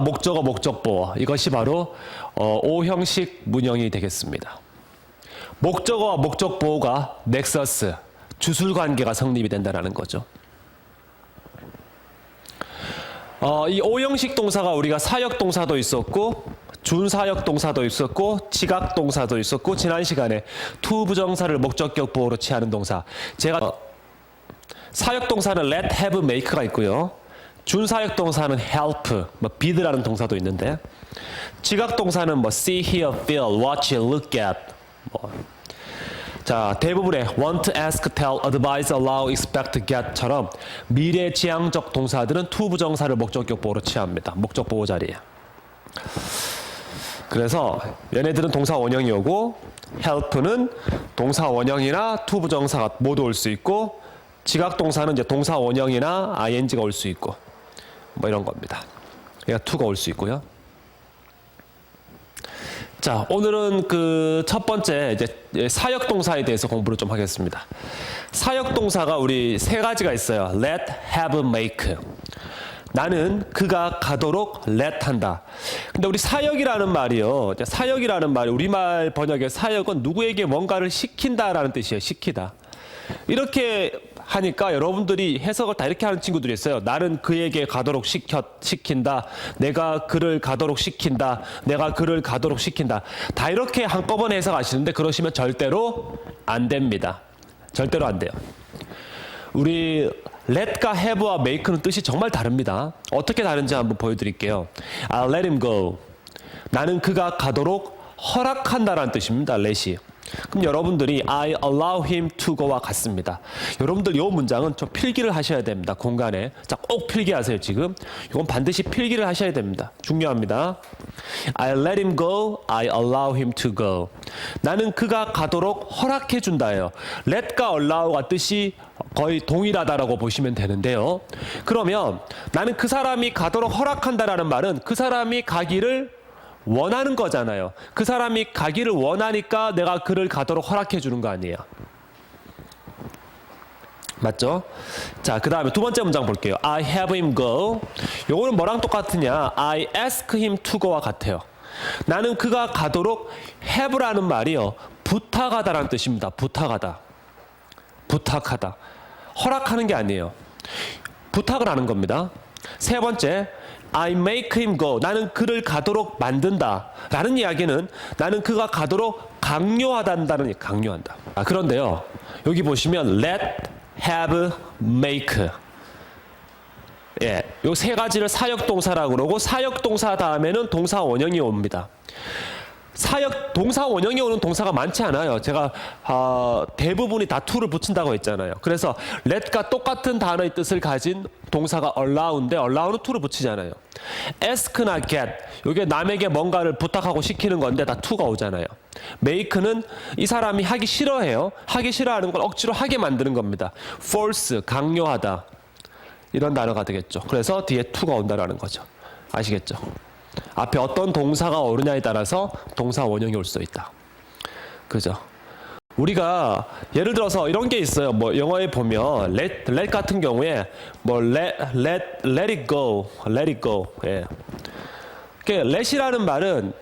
목적어 목적보 이것이 바로 어, O형식 문형이 되겠습니다. 목적어와 목적보호가 넥서스 주술 관계가 성립이 된다는 거죠. 어, 이 O형식 동사가 우리가 사역 동사도 있었고 준사역 동사도 있었고 지각 동사도 있었고 지난 시간에 투 부정사를 목적격 보호로 취하는 동사 제가 어, 사역 동사는 let, have, make가 있고요. 준사역 동사는 help, 뭐 bid라는 동사도 있는데 지각 동사는 뭐 see, hear, feel, watch, look at 뭐 자, 대부분의 want, ask, tell, advise, allow, expect, get처럼 미래 지향적 동사들은 투 부정사를 목적격 보호로 취합니다. 목적 보호 자리에. 그래서 얘네들은 동사 원형이 오고 help는 동사 원형이나 투 부정사가 모두 올 수 있고 지각 동사는 이제 동사 원형이나 ing가 올 수 있고 뭐 이런 겁니다. 그러니까 투가 올 수 있고요. 자, 오늘은 그 첫 번째 이제 사역 동사에 대해서 공부를 좀 하겠습니다. 사역 동사가 우리 세 가지가 있어요. let, have, make. 나는 그가 가도록 let 한다. 근데 우리 사역이라는 말이요. 사역이라는 말이 우리말 번역의 사역은 누구에게 뭔가를 시킨다라는 뜻이에요. 시키다. 이렇게 하니까 여러분들이 해석을 다 이렇게 하는 친구들이 있어요. 나는 그에게 가도록 시켜, 시킨다. 내가 그를 가도록 시킨다. 내가 그를 가도록 시킨다. 다 이렇게 한꺼번에 해석하시는데 그러시면 절대로 안 됩니다. 절대로 안 돼요. 우리 let과 have와 make는 뜻이 정말 다릅니다. 어떻게 다른지 한번 보여드릴게요. I'll let him go. 나는 그가 가도록 허락한다라는 뜻입니다. let이. 그럼 여러분들이 I allow him to go와 같습니다. 여러분들 이 문장은 좀 필기를 하셔야 됩니다. 공간에. 자, 꼭 필기하세요, 지금. 이건 반드시 필기를 하셔야 됩니다. 중요합니다. I let him go, I allow him to go. 나는 그가 가도록 허락해 준다예요. let과 allow가 뜻이 거의 동일하다라고 보시면 되는데요. 그러면 나는 그 사람이 가도록 허락한다라는 말은 그 사람이 가기를 원하는 거잖아요. 그 사람이 가기를 원하니까 내가 그를 가도록 허락해 주는 거 아니에요. 맞죠? 자, 그 다음에 두 번째 문장 볼게요. I have him go. 요거는 뭐랑 똑같으냐? I ask him to go와 같아요. 나는 그가 가도록 have라는 말이요. 부탁하다라는 뜻입니다. 부탁하다. 부탁하다. 허락하는 게 아니에요. 부탁을 하는 겁니다. 세 번째, I make him go. 나는 그를 가도록 만든다. 라는 이야기는 나는 그가 가도록 강요하다는 강요한다. 아, 그런데요. 여기 보시면 let, have, make. 예, 요 세 가지를 사역 동사라고 그러고 사역 동사 다음에는 동사 원형이 옵니다. 사역 동사 원형이 오는 동사가 많지 않아요. 제가 어, 대부분이 다 to를 붙인다고 했잖아요. 그래서 let과 똑같은 단어의 뜻을 가진 동사가 allow인데 allow는 to를 붙이잖아요. ask나 get 이게 남에게 뭔가를 부탁하고 시키는 건데 다 to가 오잖아요. make는 이 사람이 하기 싫어해요. 하기 싫어하는 걸 억지로 하게 만드는 겁니다. force 강요하다 이런 단어가 되겠죠. 그래서 뒤에 to가 온다라는 거죠. 아시겠죠? 앞에 어떤 동사가 오르냐에 따라서 동사 원형이 올수 있다. 그죠? 우리가 예를 들어서 이런 게 있어요. 뭐 영어에 보면 let, let 같은 경우에 뭐 let, let, let it go, let it go. 예. 그 let이라는 말은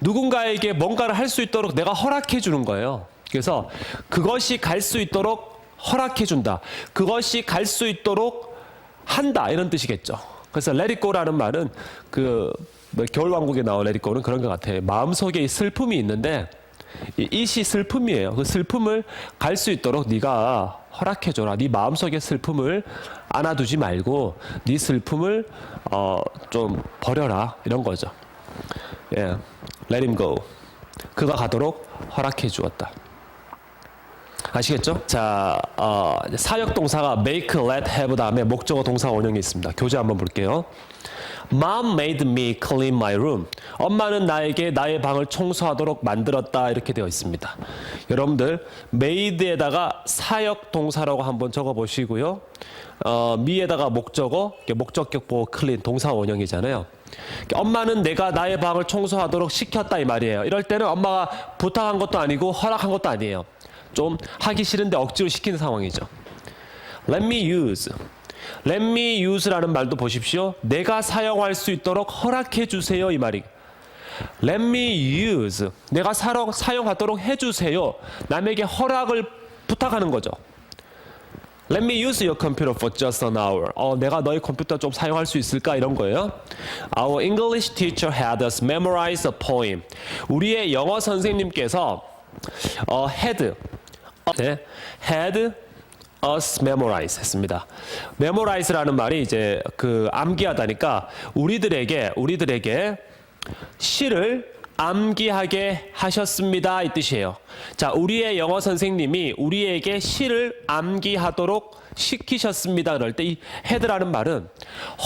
누군가에게 뭔가를 할 수 있도록 내가 허락해 주는 거예요. 그래서 그것이 갈 수 있도록 허락해 준다. 그것이 갈 수 있도록 한다 이런 뜻이겠죠. 그래서 go라는 말은 그 뭐 겨울 왕국에 나온 let it go는 그런 것 같아요. 마음속에 슬픔이 있는데 이 it이 슬픔이에요. 그 슬픔을 갈 수 있도록 네가 허락해 줘라. 네 마음속에 슬픔을 안아두지 말고 네 슬픔을 어 좀 버려라 이런 거죠. 예, let him go. 그가 가도록 허락해 주었다. 아시겠죠? 자, 어, 사역 동사가 make, let, have 다음에 목적어 동사 원형이 있습니다. 교재 한번 볼게요. Mom made me clean my room. 엄마는 나에게 나의 방을 청소하도록 만들었다 이렇게 되어 있습니다. 여러분들 made에다가 사역 동사라고 한번 적어 보시고요. 어, me에다가 목적어, 목적격 보호 clean 동사 원형이잖아요. 엄마는 내가 나의 방을 청소하도록 시켰다 이 말이에요. 이럴 때는 엄마가 부탁한 것도 아니고 허락한 것도 아니에요. 좀 하기 싫은데 억지로 시키는 상황이죠. Let me use. Let me use라는 말도 보십시오. 내가 사용할 수 있도록 허락해 주세요 이 말이. Let me use. 내가 사용, 사용하도록 해주세요. 남에게 허락을 부탁하는 거죠. Let me use your computer for just an hour. 어, 내가 너의 컴퓨터 좀 사용할 수 있을까 이런 거예요. Our English teacher had us memorize a poem. 우리의 영어 선생님께서 어, had, 어, 네, had us memorize 했습니다. memorize라는 말이 이제 그 암기하다니까 우리들에게 우리들에게 시를 암기하게 하셨습니다. 이 뜻이에요. 자, 우리의 영어 선생님이 우리에게 시를 암기하도록 시키셨습니다. 그럴 때 이 헤드라는 말은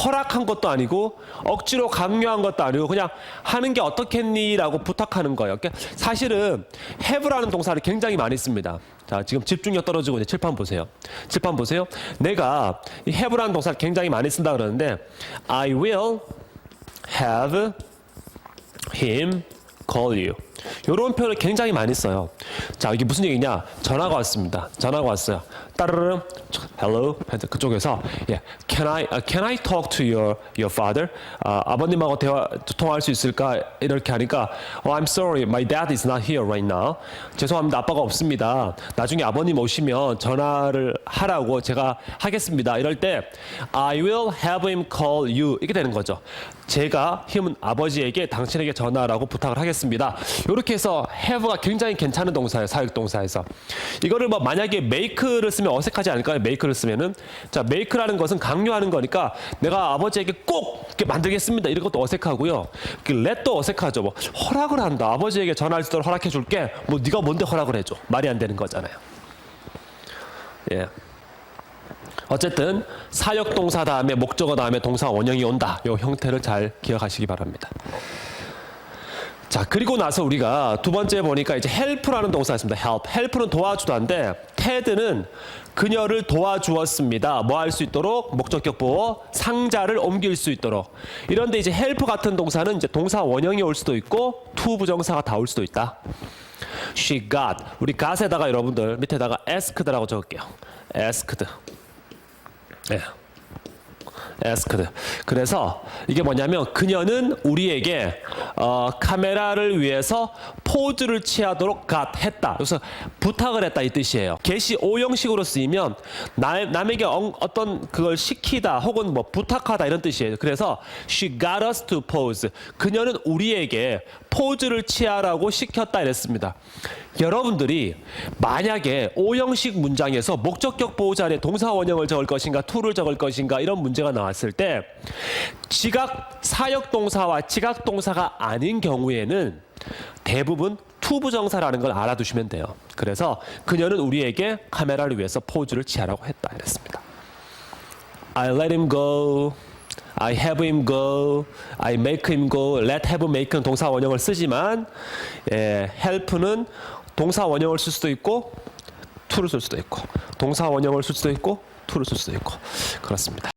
허락한 것도 아니고 억지로 강요한 것도 아니고 그냥 하는 게 어떻겠니라고 부탁하는 거예요. 그러니까 사실은 have라는 동사를 굉장히 많이 씁니다. 자, 지금 집중력 떨어지고 이제 칠판 보세요. 칠판 보세요. 내가 이 have라는 동사를 굉장히 많이 쓴다 그러는데 I will have him call you. 이런 표현을 굉장히 많이 써요. 자, 이게 무슨 얘기냐? 전화가 왔습니다. 전화가 왔어요. 따르르 hello 그쪽에서 yeah, can I uh, can I talk to your your father? 아, 아버님하고 대화 통화할 수 있을까? 이렇게 하니까 oh, I'm sorry, my dad is not here right now. 죄송합니다, 아빠가 없습니다. 나중에 아버님 오시면 전화를 하라고 제가 하겠습니다. 이럴 때 I will have him call you 이렇게 되는 거죠. 제가 힘은 아버지에게 당신에게 전화라고 부탁을 하겠습니다. 이렇게 해서 have가 굉장히 괜찮은 동사예요. 사역 동사에서. 이거를 뭐 만약에 make를 쓰면 어색하지 않을까요? make를 쓰면은 자 make라는 것은 강요하는 거니까 내가 아버지에게 꼭 이렇게 만들겠습니다. 이런 것도 어색하고요. 그 let도 어색하죠. 뭐 허락을 한다. 아버지에게 전화할 수 있도록 허락해 줄게. 뭐 네가 뭔데 허락을 해 줘. 말이 안 되는 거잖아요. 예. 어쨌든 사역 동사 다음에 목적어 다음에 동사 원형이 온다. 요 형태를 잘 기억하시기 바랍니다. 자, 그리고 나서 우리가 두 번째 보니까 이제 help라는 동사가 있습니다. help. help는 도와주다인데 ted는 그녀를 도와주었습니다. 뭐 할 수 있도록 목적격 보호 상자를 옮길 수 있도록. 이런데 이제 help 같은 동사는 이제 동사 원형이 올 수도 있고 to 부정사가 다 올 수도 있다. She got. 우리 got에다가 여러분들 밑에다가 asked라고 적을게요. asked. 네. asked. 그래서 이게 뭐냐면 그녀는 우리에게 어, 카메라를 위해서 포즈를 취하도록 got 했다. 그래서 부탁을 했다 이 뜻이에요. 게시 오형식으로 쓰이면 남, 남에게 엉- 어떤 그걸 시키다 혹은 뭐 부탁하다 이런 뜻이에요. 그래서 she got us to pose. 그녀는 우리에게 포즈를 취하라고 시켰다 이랬습니다. 여러분들이 만약에 오형식 문장에서 목적격 보호 자리에 동사 원형을 적을 것인가 to를 적을 것인가 이런 문제가 나왔을 때 지각 사역 동사와 지각 동사가 아닌 경우에는 대부분 to 부정사라는 걸 알아두시면 돼요. 그래서 그녀는 우리에게 카메라를 위해서 포즈를 취하라고 했다 이랬습니다. I let him go. I have him go. I make him go. Let have make는 동사 원형을 쓰지만 예, help는 동사 원형을 쓸 수도 있고 to를 쓸 수도 있고 동사 원형을 쓸 수도 있고 to를 쓸 수도 있고 그렇습니다.